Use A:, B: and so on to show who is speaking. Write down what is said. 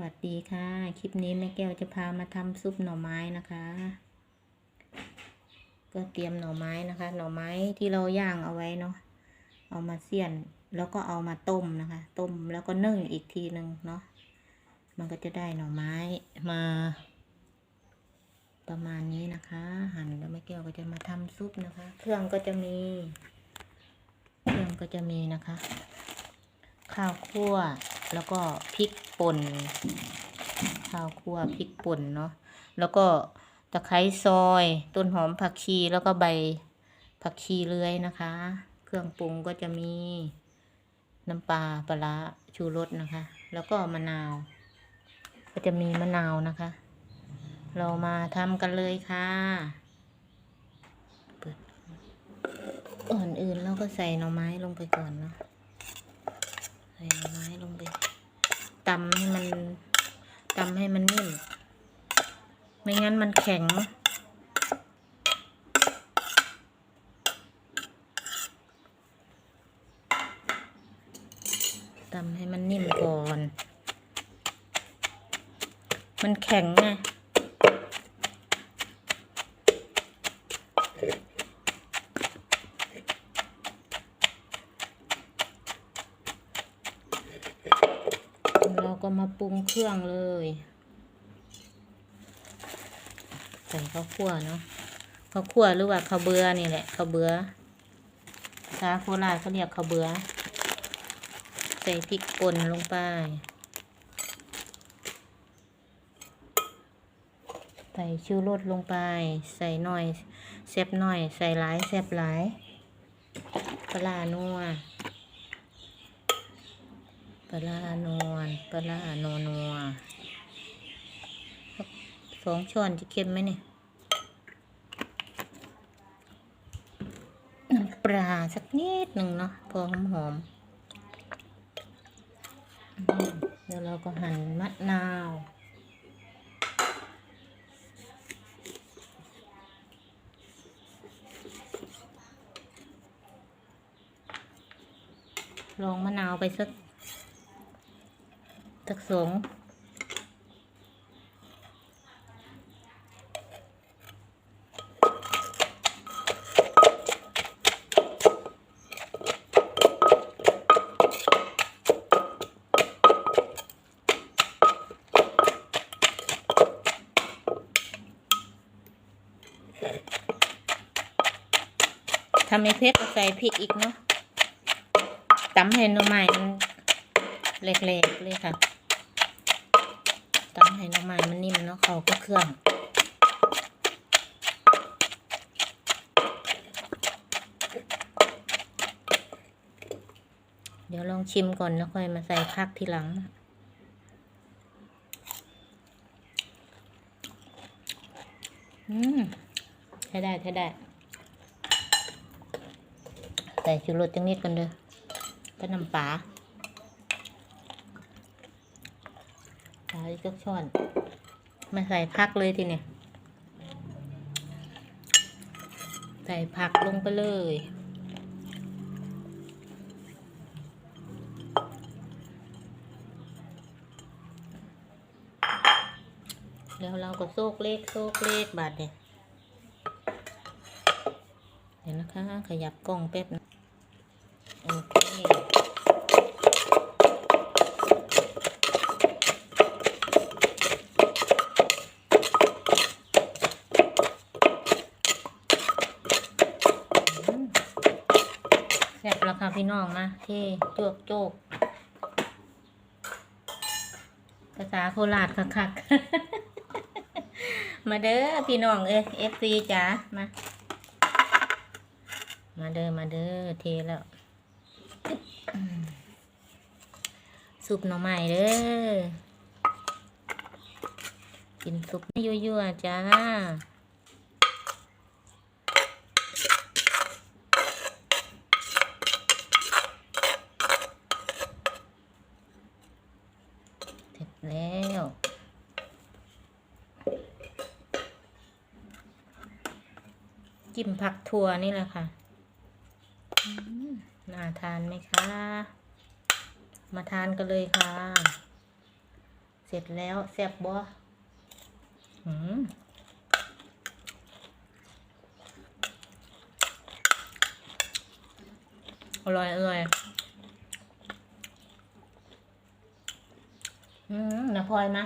A: วัสดีค่ะ คลิปนี้แม่แก้วจะพามาทำซุปหน่อไม้นะคะ ก็เตรียมหน่อไม้นะคะ หน่อไม้ที่เราย่างเอาไว้เนาะ เอามาเสียนแล้วก็เอามาต้มนะคะ ต้มแล้วก็นึ่งอีกทีหนึ่งเนาะ มันก็จะได้หน่อไม้มา ประมาณนี้นะคะ หั่นแล้วแม่แก้วก็จะมาทำซุปนะคะ เครื่องก็จะมี เครื่องก็จะมีนะคะ ข้าวคั่ว แล้วก็พริกป่นข้าวคั่วพริกป่นเนาะแล้วก็ตะไคร้ซอย ต้นหอมผักชีแล้วก็ใบผักชีเลื้อยนะคะ เครื่องปรุงก็จะมีน้ำปลาปลาร้าชูรสนะคะ แล้วก็มะนาว ก็จะมีมะนาวนะคะ เรามาทำกันเลยค่ะเปิดก่อนอื่นเราก็ใส่หน่อไม้ลงไปก่อนเนาะใส่หน่อไม้ลงไป ตำให้มันตำให้มันนิ่ม ไม่งั้นมันแข็ง ตำให้มันนิ่มก่อน มันแข็งไง เราก็ มาปรุงเครื่องเลย ใส่ข้าวคั่วเนาะข้าวคั่วหรือว่าข้าวเบือนี่แหละข้าวเบือภาโคราชเขาเรียกข้าวเบือ ใส่พริกป่นลงไป ใส่ชูรสลงไป ใส่หน่อยแซบหน่อย ใส่หลายแซบหลายปลาร้านัว ปลาร้านวลปลาโนนัวสองช้อนจะเค็มไหมเนี่ยน้ำปลาสักนิดหนึ่งเนาะพอหอมหอมๆอืมเดี๋ยวเราก็หั่นมะนาวลองมะนาวไปสัก สักสองทำให้เผ็ดก็ใส่พริกอีกเนาะตำให้หน่อไม้มันเล็กๆเลยค่ะ ตำให้น้ำมันมันนิ่มเนาะเขาก็เครื่องเดี๋ยวลองชิมก่อนแล้วค่อยมาใส่ผักทีหลัง อืมใช้ได้ใช้ได้ ใส่ชูรสจังนิดกันเด้อก็น้ำปลา ใส่ก็ช้อนมาใส่ผักเลยทีเนี่ย ใส่ผักลงไปเลยแล้วเราก็โซกเล็กโซกเล็กบาดเนี่ยเดี๋ยวนะคะ ขยับกล้องแป๊บนะโอเค แล้วค่ะพี่น้องนะเท่โจกโจกภาษาโคราชคักๆมาเด้อพี่น้องเอ้เอฟซีจ๋ามา มาเด้อมาเด้อเทแล้วซุปหน่อไม้เด้อกินซุปยั่วๆจ้า จิ้มผักถั่วนี่แหละค่ะน่าทานไหมคะ มาทานกันเลยค่ะ เสร็จแล้วแซ่บบ่หืมอร่อยอร่อยอืมนะพลอยมา